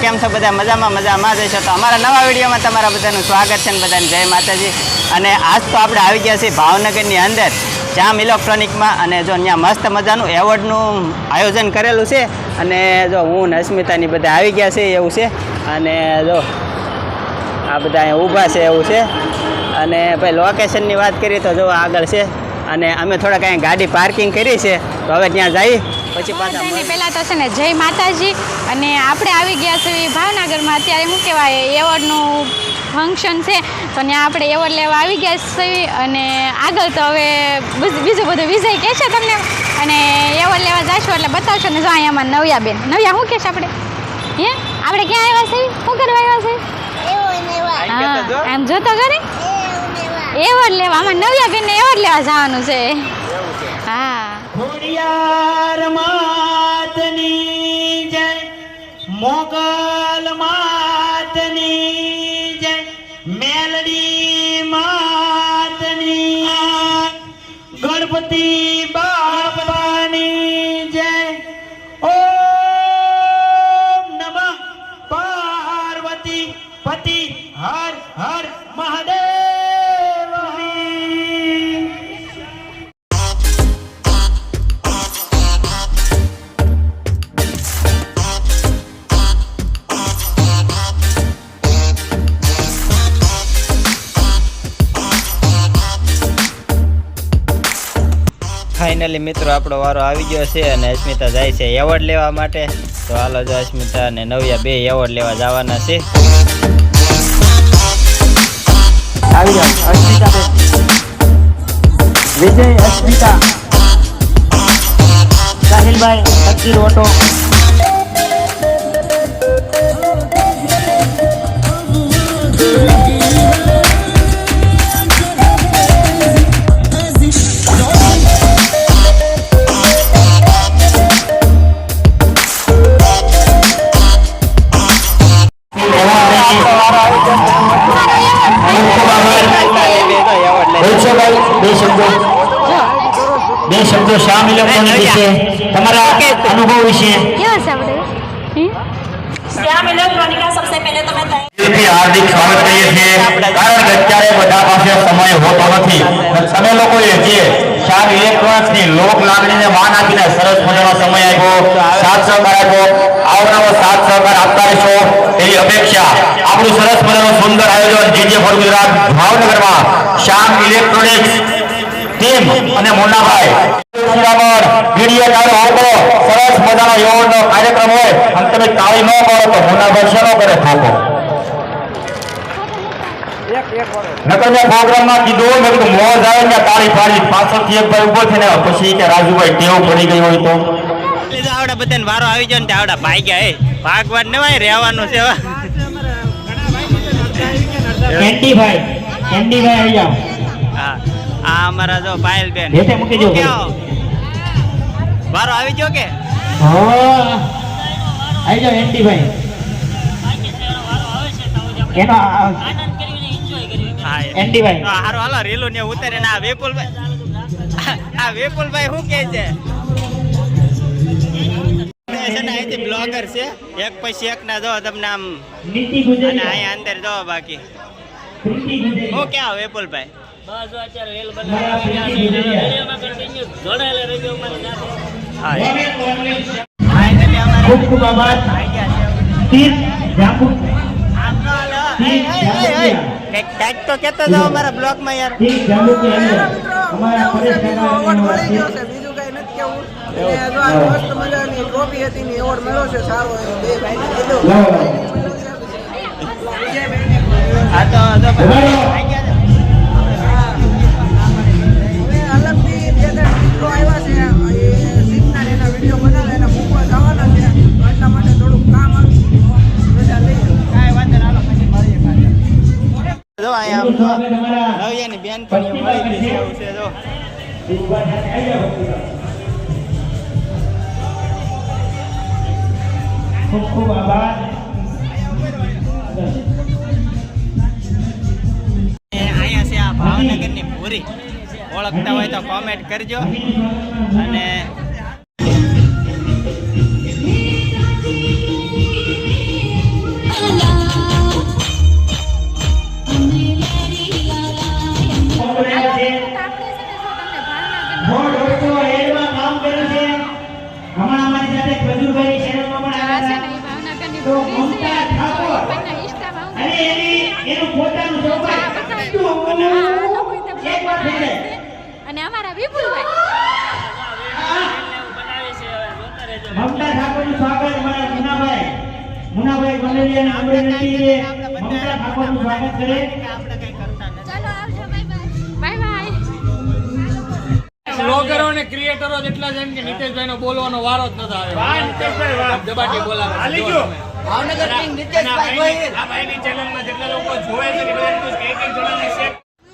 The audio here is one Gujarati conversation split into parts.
કેમ છો? બધા મજામાં મજામાં જ છો. તો અમારા નવા વિડીયોમાં તમારા બધાનું સ્વાગત છે ને બધાને જય માતાજી. અને આજ તો આપણે આવી ગયા છીએ ભાવનગરની અંદર, જામ ઇલેક્ટ્રોનિકમાં. અને જો ત્યાં મસ્ત મજાનું એવોર્ડનું આયોજન કરેલું છે. અને જો હું ને અસ્મિતાની બધા આવી ગયા છે એવું છે. અને જો આ બધા અહીંયા ઊભા છે એવું છે. અને ભાઈ લોકેશનની વાત કરીએ તો જો આગળ છે. અને અમે થોડાક અહીંયા ગાડી પાર્કિંગ કરી છે તો હવે ત્યાં જઈ પછી પાછા પહેલાં તો છે ને જય માતાજી અને આપણે આવી ગયા છીએ ભાવનગરમાં અત્યારે શું કહેવાય એવોર્ડનું ફંક્શન છે તો ત્યાં આપણે એવોર્ડ લેવા આવી ગયા છીએ અને આગળ તો હવે બીજું બીજું બધું વિજય કહે છે તમને અને એવોર્ડ લેવા જઈશું એટલે બતાવશો ને જો અહીંયામાં નવ્યા બેન નવ્યા શું કહેશે આપણે? હે? આપણે ક્યાં આવ્યા છીએ? શું કરવા આવ્યા છીએ? આમ જોતો કરે એવોર્ડ લેવા, આમાં નવ્યા બેનને એવોર્ડ લેવા જવાનું છે. હા. માતની જય, મોગલ માતની જય, મેલડી માતની ગણપતિ બાપાની જય. ઓમ નમઃ પાર્વતી પતિ, હર હર મહાદેવ. ફાઇનલી મિત્રો, આપણો વારો આવી ગયો છે અને અસ્મિતા જાય છે એવોર્ડ લેવા માટે. તો હાલો જો અસ્મિતા અને નવ્યા બે એવોર્ડ લેવા જવાના છે. વિજય અસ્મિતા. સાહિલભાઈ ફકીર ઓટો. શ્યામ ઇલેક્ટ્રોનિક વિશે તમારા અનુભવ વિશે હાર્દિક સ્વાગત કરીએ માન આપીને સરસ મજાનો સમય આપ્યો સાથ સહકાર આપ્યો આપતા એવી અપેક્ષા આપણું સરસ મજાનું સુંદર આયોજન જીજે ફોર ગુજરાત ભાવનગરમાં શ્યામ ઇલેક્ટ્રોનિક્સ ટીમ અને મોનાભાઈ શિરામણ વીડિયો ચાલુ હતો સરસ મજાનો એવોર્ડનો કાર્યક્રમ હોય. અને તમે તાળી ન કરો તો મોનાભાઈ શેનો કરે? થોપો નકર મેં પ્રોગ્રામમાં કીધું મેં કીધું મોજ આવે ને તાળી પાડી પાછળથી એક ભાઈ ઊભો થઈને પછી કે રાજુભાઈ ટેવ પડી ગઈ હોય તો. આવડા બધાને વારો આવી જાય ને તે આવડા ભાઈ ગયા એ ભાગવાન ને રહેવાનું છે આવી જાઓ. હા. આ અમારા જો પાયલ બેન. હેઠે મૂકી દો વારો આવી ગયો કે? હો. આવી જાઓ એન્ડીભાઈ એનો આ- હા હારો હાલો રેલો ને ઉતારે ને આ વિપુલભાઈ આ વિપુલભાઈ શું કહે છે? અહીંથી બ્લોગર છે. એક પછી એક ના જો તમને આમ અને અહીંયા અંદર જો બાકી. હું ક્યાં વિપુલભાઈ? મારા પ્રીતિ રેલ અમારે ખૂબ ખૂબ આભાર. આમ તો કેતો તો હતો અમારા બ્લોગમાં યાર. તીર જાંબુ કે અમારા પરેશ કાકા આ મસ્ત જો સ્વાગત અમારા નવિયાની બેન પણ મળી ગઈ છે. જો. ખૂબ ખૂબ આભાર. અહીંયા છે આ ભાવનગરની પૂરી ઓળખતા હોય તો કોમેન્ટ કરજો. અને એની પોતાનું જાય. અને અમારા વિપુલભાઈ. મમતા ઠાકોરનું સ્વાગત અમારા મુનાભાઈ. મુનાભાઈ ગોંડલિયા અને અમરેલીથી મમતા ઠાકોરનું સ્વાગત કરે. ચાલો આવજો બાય બાય બ્લોગરો અને ક્રિએટરો જેટલા છે એમ કે નીતેશભાઈ નો બોલવાનો વારો જ નતો આવ્યો. દબાટી બોલાવે ભાવનગર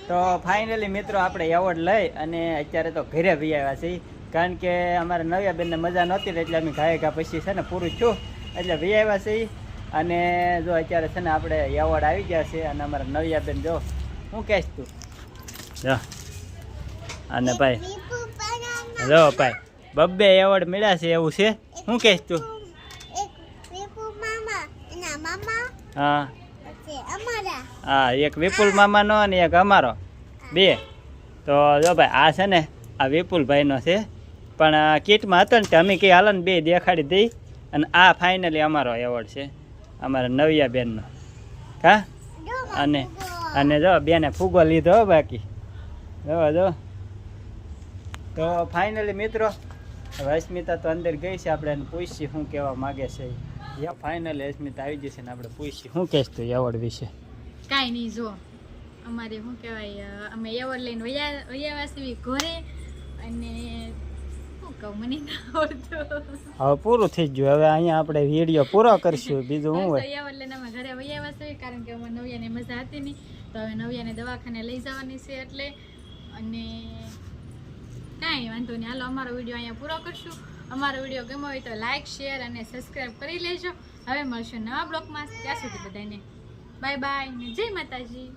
તો ફાઇનલી મિત્રો આપણે એવોર્ડ લઈ અને અત્યારે તો ઘરે ભી આવ્યા છીએ. કારણ કે અમારે નવ્યા બેનને મજા નહોતી એટલે અમે ઘાએ ઘા પછી છે ને પૂરું છું એટલે ભી આવ્યા છીએ. અને જો અત્યારે છે ને આપણે એવોર્ડ આવી ગયા છે અને અમારા નવ્યા બેન જો હું કહેશ તું? જો. અને ભાઈ જો ભાઈ બબ્બે એવોર્ડ મળ્યા છે એવું છે? હું કહેશ તું? હા. હા એક વિપુલ મામાનો અને એક અમારો. બે. તો જો ભાઈ આ છે ને આ વિપુલભાઈનો છે. પણ કીટમાં હતો ને તે અમે કંઈ હાલો ને બે દેખાડી દઈ. અને આ ફાઇનલી અમારો એવોર્ડ છે. અમારા નવિયા બેનનો હા અને અને જો બેને ફૂગો લીધો બાકી. જો જો. તો ફાઇનલી મિત્રો હવે અસ્મિતા તો અંદર ગઈ છે આપણે એને પૂછીએ શું કહેવા માગે છે. યા ફાઇનલી અસ્મિતા આવી જશે ને આપણે પૂછીએ શું કહેશ તું એવોર્ડ વિશે. કાંઈ નહીં જો. અમારે શું કહેવાય અમે એવોર્ડ લઈને વયા વયાવા છીએ ઘરે અને શું કહું મને હવે પૂરું થઈ ગયું. હવે અહીંયા આપણે વીડિયો પૂરો કરશું. બીજું હું હોય? લઈને અમે ઘરે વયાવા છીએ કારણ કે અમે નવ્યાને મજા હતી નહીં. તો હવે નવ્યાને દવાખાને લઈ જવાની છે એટલે અને કાંઈ વાંધો નહીં. હાલો, અમારો વીડિયો અહીંયા પૂરો કરશું. અમારો વીડિયો ગમ્યો હોય તો લાઇક શેર અને સબસ્ક્રાઈબ કરી લેજો. હવે મળશું નવા બ્લોગમાં. ત્યાં સુધી બધાને બાય બાય ને જય માતાજી.